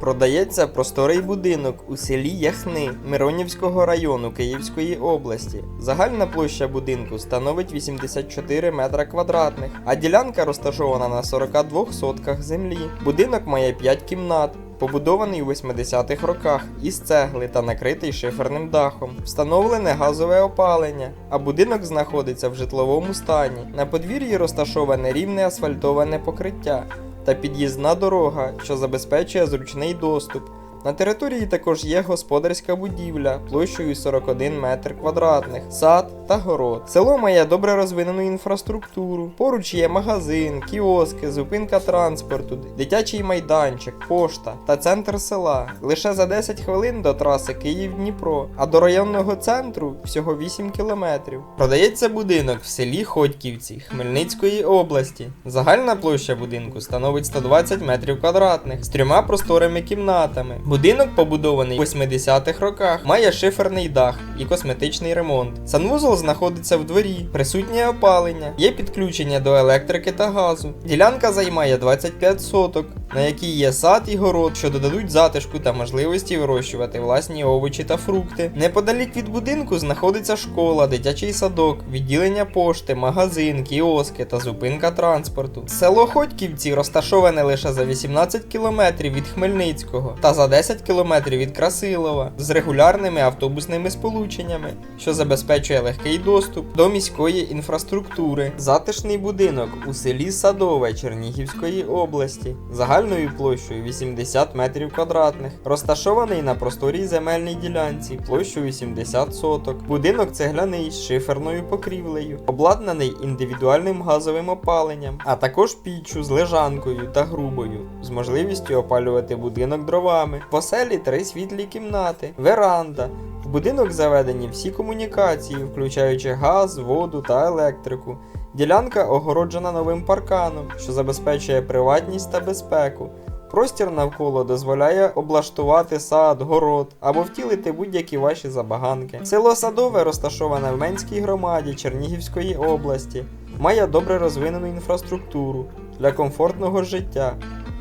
Продається просторий будинок у селі Яхни Миронівського району Київської області. Загальна площа будинку становить 84 метра квадратних, а ділянка розташована на 42 сотках землі. Будинок має 5 кімнат. Побудований у 80-х роках із цегли та накритий шиферним дахом. Встановлене газове опалення, а будинок знаходиться в житловому стані. На подвір'ї розташоване рівне асфальтоване покриття та під'їзна дорога, що забезпечує зручний доступ. На території також є господарська будівля площею 41 метр квадратних, сад та город. Село має добре розвинену інфраструктуру. Поруч є магазин, кіоски, зупинка транспорту, дитячий майданчик, пошта та центр села. Лише за 10 хвилин до траси Київ-Дніпро, а до районного центру всього 8 кілометрів. Продається будинок в селі Ходьківці Хмельницької області. Загальна площа будинку становить 120 метрів квадратних з трьома просторими кімнатами. Будинок побудований у 80-х роках, має шиферний дах і косметичний ремонт. Санвузол знаходиться в дворі, присутнє опалення, є підключення до електрики та газу. Ділянка займає 25 соток, на якій є сад і город, що додадуть затишку та можливості вирощувати власні овочі та фрукти. Неподалік від будинку знаходиться школа, дитячий садок, відділення пошти, магазин, кіоски та зупинка транспорту. Село Ходьківці розташоване лише за 18 кілометрів від Хмельницького та за 10 кілометрів від Красилова з регулярними автобусними сполученнями, що забезпечує легкий доступ до міської інфраструктури. Затишний будинок у селі Садове Чернігівської області загальною площею 80 метрів квадратних, розташований на просторій земельній ділянці площею 80 соток. Будинок цегляний з шиферною покрівлею, обладнаний індивідуальним газовим опаленням, а також піччю з лежанкою та грубою, з можливістю опалювати будинок дровами. В оселі три світлі кімнати, веранда. В будинок заведені всі комунікації, включаючи газ, воду та електрику. Ділянка огороджена новим парканом, що забезпечує приватність та безпеку. Простір навколо дозволяє облаштувати сад, город або втілити будь-які ваші забаганки. Село Садове розташоване в Менській громаді Чернігівської області, має добре розвинену інфраструктуру для комфортного життя.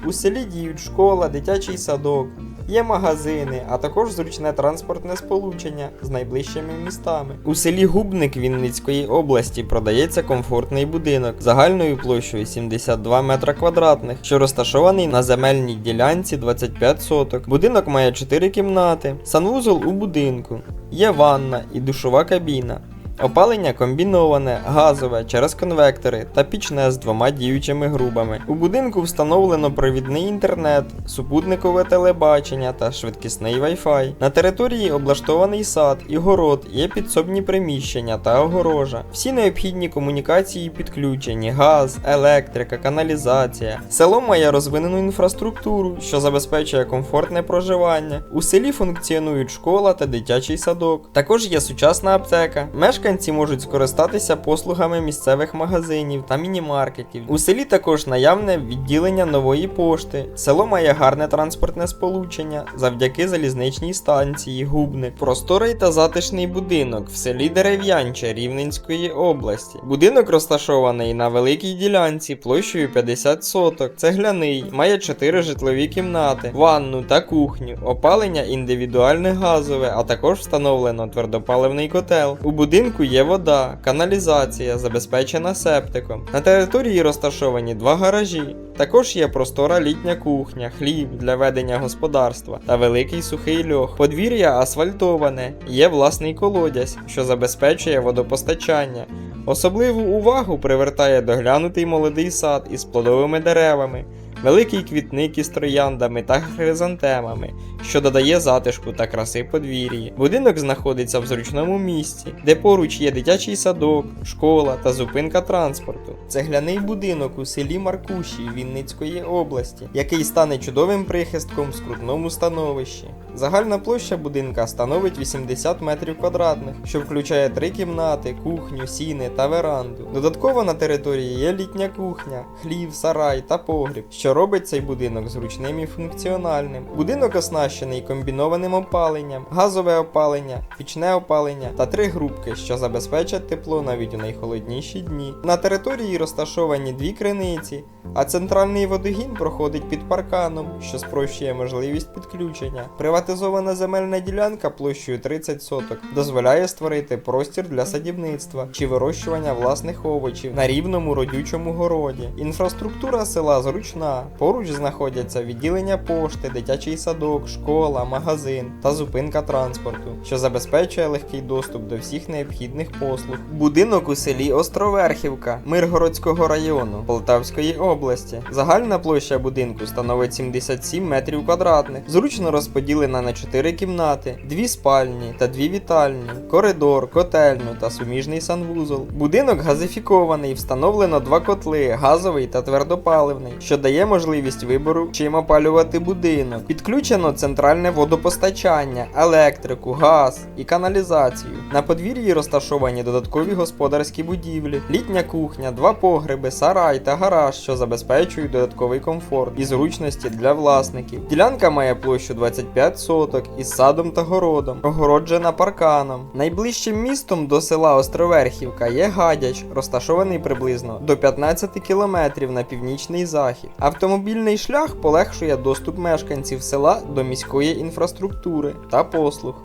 У селі діють школа, дитячий садок, є магазини, а також зручне транспортне сполучення з найближчими містами. У селі Губник Вінницької області продається комфортний будинок загальною площею 72 метра квадратних, що розташований на земельній ділянці 25 соток. Будинок має 4 кімнати, санвузол у будинку, є ванна і душова кабіна. Опалення комбіноване, газове через конвектори та пічне з двома діючими грубами. У будинку встановлено провідний інтернет, супутникове телебачення та швидкісний Wi-Fi. На території облаштований сад і город, є підсобні приміщення та огорожа. Всі необхідні комунікації підключені: газ, електрика, каналізація. Село має розвинену інфраструктуру, що забезпечує комфортне проживання. У селі функціонують школа та дитячий садок. Також є сучасна аптека. Мешканці можуть скористатися послугами місцевих магазинів та мінімаркетів. У селі також наявне відділення нової пошти. Село має гарне транспортне сполучення завдяки залізничній станції Губник. Просторий та затишний будинок в селі Дерев'янче Рівненської області. Будинок розташований на великій ділянці площею 50 соток. Цегляний, має 4 житлові кімнати, ванну та кухню, опалення індивідуальне газове, а також встановлено твердопаливний котел. У будинку є вода, каналізація, забезпечена септиком. На території розташовані два гаражі. Також є простора літня кухня, хліб для ведення господарства та великий сухий льох. Подвір'я асфальтоване, є власний колодязь, що забезпечує водопостачання. Особливу увагу привертає доглянутий молодий сад із плодовими деревами, великий квітник із трояндами та хризантемами, що додає затишку та краси подвір'ї. Будинок знаходиться в зручному місці, де поруч є дитячий садок, школа та зупинка транспорту. Цегляний будинок у селі Маркуші Вінницької області, який стане чудовим прихистком в скрутному становищі. Загальна площа будинка становить 80 метрів квадратних, що включає три кімнати, кухню, сіни та веранду. Додатково на території є літня кухня, хлів, сарай та погріб, що робить цей будинок зручним і функціональним. Будинок оснащений комбінованим опаленням, газове опалення, пічне опалення та три грубки, що забезпечать тепло навіть у найхолодніші дні. На території розташовані дві криниці, а центральний водогін проходить під парканом, що спрощує можливість підключення. Приватизована земельна ділянка площею 30 соток дозволяє створити простір для садівництва чи вирощування власних овочів на рівному родючому городі. Інфраструктура села зручна. Поруч знаходяться відділення пошти, дитячий садок, школа, магазин та зупинка транспорту, що забезпечує легкий доступ до всіх необхідних послуг. Будинок у селі Островерхівка Миргородського району Полтавської області. Загальна площа будинку становить 77 метрів квадратних, зручно розподілена на 4 кімнати, 2 спальні та 2 вітальні, коридор, котельню та суміжний санвузол. Будинок газифікований, встановлено два котли газовий та твердопаливний, що дає можливість вибору, чим опалювати будинок. Підключено центральне водопостачання, електрику, газ і каналізацію. На подвір'ї розташовані додаткові господарські будівлі, літня кухня, два погреби, сарай та гараж, що забезпечують додатковий комфорт і зручності для власників. Ділянка має площу 25 соток із садом та городом, огороджена парканом. Найближчим містом до села Островерхівка є Гадяч, розташований приблизно до 15 кілометрів на північний захід. Автомобільний шлях полегшує доступ мешканців села до міської інфраструктури та послуг.